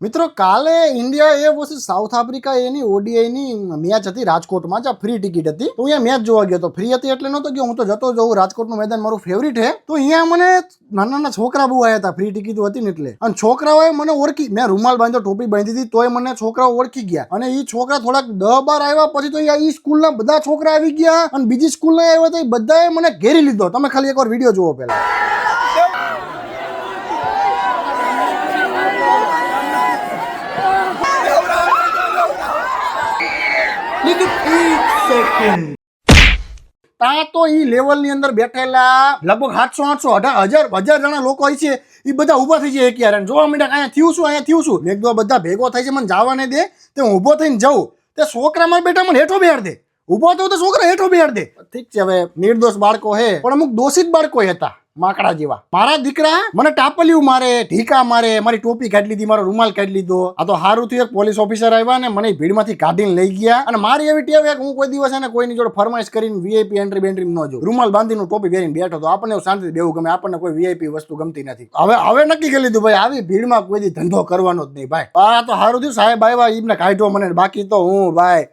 મિત્રો, કાલે ઇન્ડિયા એ પછી સાઉથ આફ્રિકા એની ઓડીઆઈની મેચ હતી રાજકોટમાં, જ્યાં ફ્રી ટિકિટ હતી. તો અહીંયા મેચ જોવા ગયો તો. ફ્રી હતી એટલે નહોતો ગયો. હું તો જતો જઉં રાજકોટનું મેદાન મારું ફેવરિટ છે. તો અહીંયા મને નાના નાના છોકરા બહુ આવ્યા હતા. ફ્રી ટિકિટ હતી ને એટલે. અને છોકરાઓએ મને ઓળખી. મેં રૂમાલ બાંધ્યો ટોપી બાંધી હતી, તોય મને છોકરાઓ ઓળખી ગયા. અને એ છોકરા થોડાક દહ બાર આવ્યા પછી તો એ સ્કૂલના બધા છોકરા આવી ગયા. અને બીજી સ્કૂલના આવ્યા તો એ બધાએ મને ઘેરી લીધો. તમે ખાલી એકવાર વીડિયો જુઓ પહેલા. ત્યાં તો એ લેવલની અંદર બેઠેલા લગભગ સાતસો, આઠસો અઢાર હજાર હજાર જણા લોકો હોય છે. એ બધા ઊભા થઈ જાય એક યાર જોવા માંડ્યા અહીંયા થયું શું, અહીંયા થયું શું? મેં બધા ભેગો થાય છે, મને જવાને દે. તે હું ઊભો થઈને જાઉં. તે છોકરામાં બેઠા મને હેઠો બેહાડ દે. ઊભો થયો તો છોકરા હેઠો બેહાડ દે. ઠીક છે, હવે નિર્દોષ બાળકો હે, પણ અમુક દોષિત બાળકો હતા, માકડા જેવા. મારા દીકરા મને ટાપલિયું મારે, ઢીકા મારે, મારી ટોપી કાઢી લીધી, મારો રૂમાલ કાઢી લીધો. આ તો હારું થયું, એક પોલીસ ઓફિસર આવ્યા ને મને ભીડમાંથી કાઢીને લઈ ગયા. અને મારી એવી ટેવ કે હું કોઈ દિવસ એને કોઈની જોડે ફરમાઈશ કરીને વીઆઈપી એન્ટ્રી બેન્ટ્રી ન જો રૂમાલ બાંધીને ટોપી પહેરીને બેઠો તો આપણને શાંતિ બેવું ગમે, આપણને કોઈ વીઆઈપી વસ્તુ ગમતી નથી. હવે હવે નક્કી કરી લીધું, ભાઈ, આવી ભીડમાં કોઈ ધંધો કરવાનો જ નહીં, ભાઈ. આ તો સારું થયું, સાહેબ આવ્યા એમને કાઢ્યો મને, બાકી તો હું, ભાઈ